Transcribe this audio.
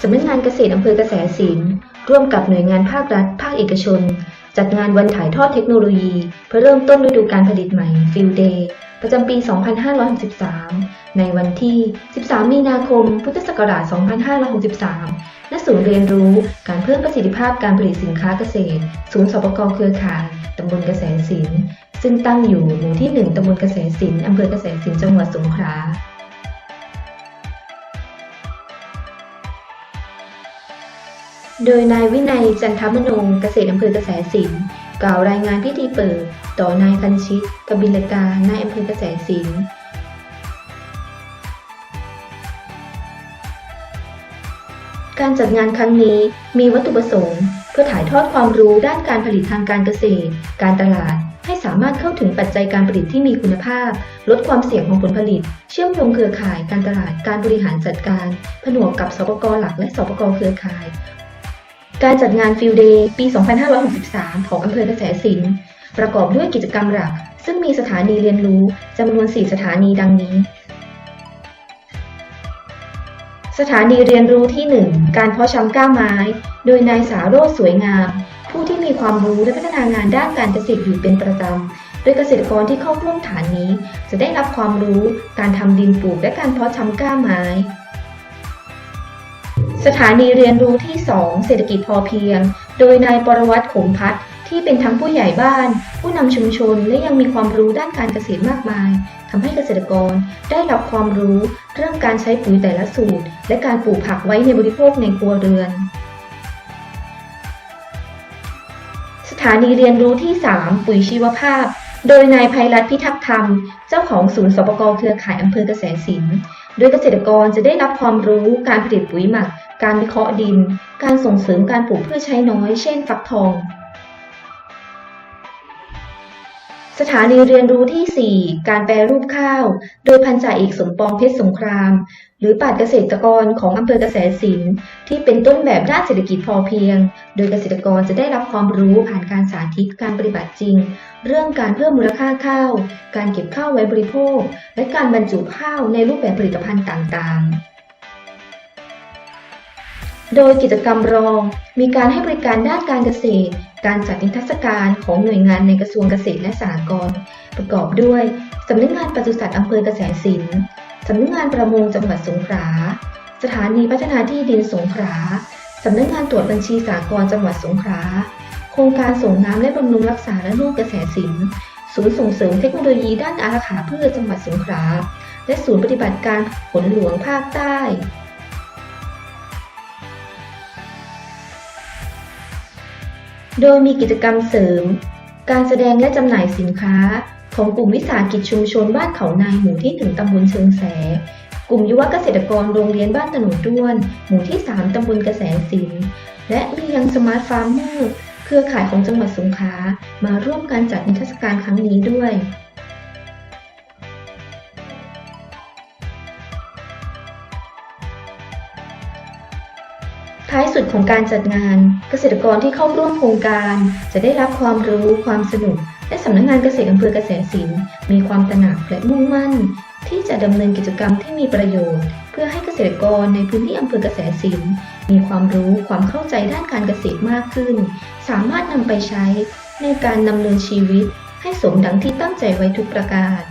สำนักงานเกษตรอำเภอกระแสสินร่วมกับหน่วยงานภาครัฐ ภาคเอกชน จัดงานวันถ่ายทอดเทคโนโลยี เพื่อเริ่มต้นฤดูการผลิตใหม่ Field Day ประจำปี 2563 ในวันที่ 13 มีนาคม พุทธศักราช 2563 ณ ศูนย์เรียนรู้การเพิ่มประสิทธิภาพการผลิตสินค้าเกษตร ศูนย์สปกเครือข่ายตำบลเกษตรศิลป์ซึ่งตั้งอยู่หมู่ที่ 1ตำบลเกษตรศิลป์อำเภอเกษตรศิลป์จังหวัดสงขลา โดยนายวินัยจันทมนงเกษตรอำเภอกระแสสินกล่าวรายงานพิธีเปิด ต่อนายคันชิตกบิลกานายอำเภอกระแสสินการจัดงานครั้งนี้มีวัตถุประสงค์ เพื่อถ่ายทอดความรู้ด้านการผลิตทางการเกษตร การตลาด ให้สามารถเข้าถึงปัจจัยการผลิตที่มีคุณภาพ ลดความเสี่ยงของผลผลิต เชื่อมโยงเครือข่ายการตลาดการบริหารจัดการ ผนวกกับสปกหลักและสปกเครือข่าย การจัดงานฟิลเดย์ปี 2563 ของอำเภอกระแสสินประกอบด้วยกิจกรรมหลัก ซึ่งมีสถานีเรียนรู้จำนวน 4 สถานีดังนี้ สถานีเรียนรู้ที่ 1 การเพาะชำก้าไม้ โดยนายสาโรจน์สวยงาม ผู้ที่มีความรู้และพัฒนางานด้านการเกษตรอยู่เป็นประจำ โดยเกษตรกรที่เข้าร่วมฐานนี้ จะได้รับความรู้ การทำดินปลูกและการเพาะชำก้าไม้ สถานีเรียนรู้ที่ 2 เศรษฐกิจพอเพียง โดยนายปรวัตรขมพัฒน์ที่เป็นทั้งผู้ใหญ่บ้าน ผู้นำชุมชนและยังมีความรู้ด้านการเกษตรมากมายทำให้เกษตรกรได้รับความรู้เรื่องการใช้ปุ๋ยแต่ละสูตร และการปลูกผักไว้ในบริโภคในครัวเรือน สถานีเรียนรู้ที่ 3 ปุ๋ยชีวภาพ โดยนายภัยรัตน์พิทักษ์ธรรม เจ้าของศูนย์สปกเครือข่ายอำเภอกเกษตรศิลป์ โดยเกษตรกรจะได้รับความรู้การผลิตปุ๋ยหมัก การวิเคราะห์ดิน การส่งเสริมการปลูกพืชใช้น้อย เช่น ฟักทอง สถานีเรียนรู้ที่ 4 การแปรรูปข้าว โดยพันจ่าเอกสมปองเพชรสงคราม หรือปราเกษตรกรของอำเภอกเกษตรศิลป์ที่เป็นต้นแบบด้านเศรษฐกิจพอเพียง โดยเกษตรกรจะได้รับความรู้ผ่านการสาธิตการปฏิบัติจริง เรื่องการเพิ่มมูลค่าข้าว การเก็บข้าวไว้บริโภค และการบรรจุข้าวในรูปแบบผลิตภัณฑ์ต่างๆโดยกิจกรรมรองมีการให้บริการด้านการเกษตร การจัดนิทรรศการของหน่วยงานในกระทรวงเกษตรและสหกรณ์ประกอบด้วย สำนักงานปศุสัตว์อำเภอกเกษตรศิลป์สำนักงานประมงจังหวัดสงขลา สถานีพัฒนาที่ดินสงขลา สำนักงานตรวจบัญชีสากลจังหวัดสงขลา โครงการส่งน้ำและบำรุงรักษาและลูกเกษตรศิลป์ศูนย์ส่งเสริมเทคโนโลยีด้านอาหารพืชจังหวัดสงขลา และศูนย์ปฏิบัติการฝนหลวงภาคใต้ โดยมีกิจกรรมเสริม การแสดงและจำหน่ายสินค้า ของกลุ่มวิสาหกิจชุมชนบ้านเขานายหมู่ที่ถึงตำบลเชิงแส กลุ่มยุวเกษตรกรโรงเรียนบ้านตนุนด้วน หมู่ที่3ตำบลกระแสสิน และมียังสมาร์ทฟาร์มเมอร์เครือข่ายของจังหวัดสงขลามาร่วมการจัดนิทรรศการครั้งนี้ด้วย ท้ายสุดของการจัดงาน เกษตรกรที่เข้าร่วมโครงการ จะได้รับความรู้ความสนุก และสำนักงานเกษตรอำเภอเกษตรศิลป์มีความตระหนักและมุ่งมั่น ที่จะดำเนินกิจกรรมที่มีประโยชน์ เพื่อให้เกษตรกรในพื้นที่อำเภอเกษตรศิลป์มีความรู้ความเข้าใจด้านการเกษตรมากขึ้น สามารถนำไปใช้ในการดำเนินชีวิต ให้สมดังที่ตั้งใจไว้ทุกประการ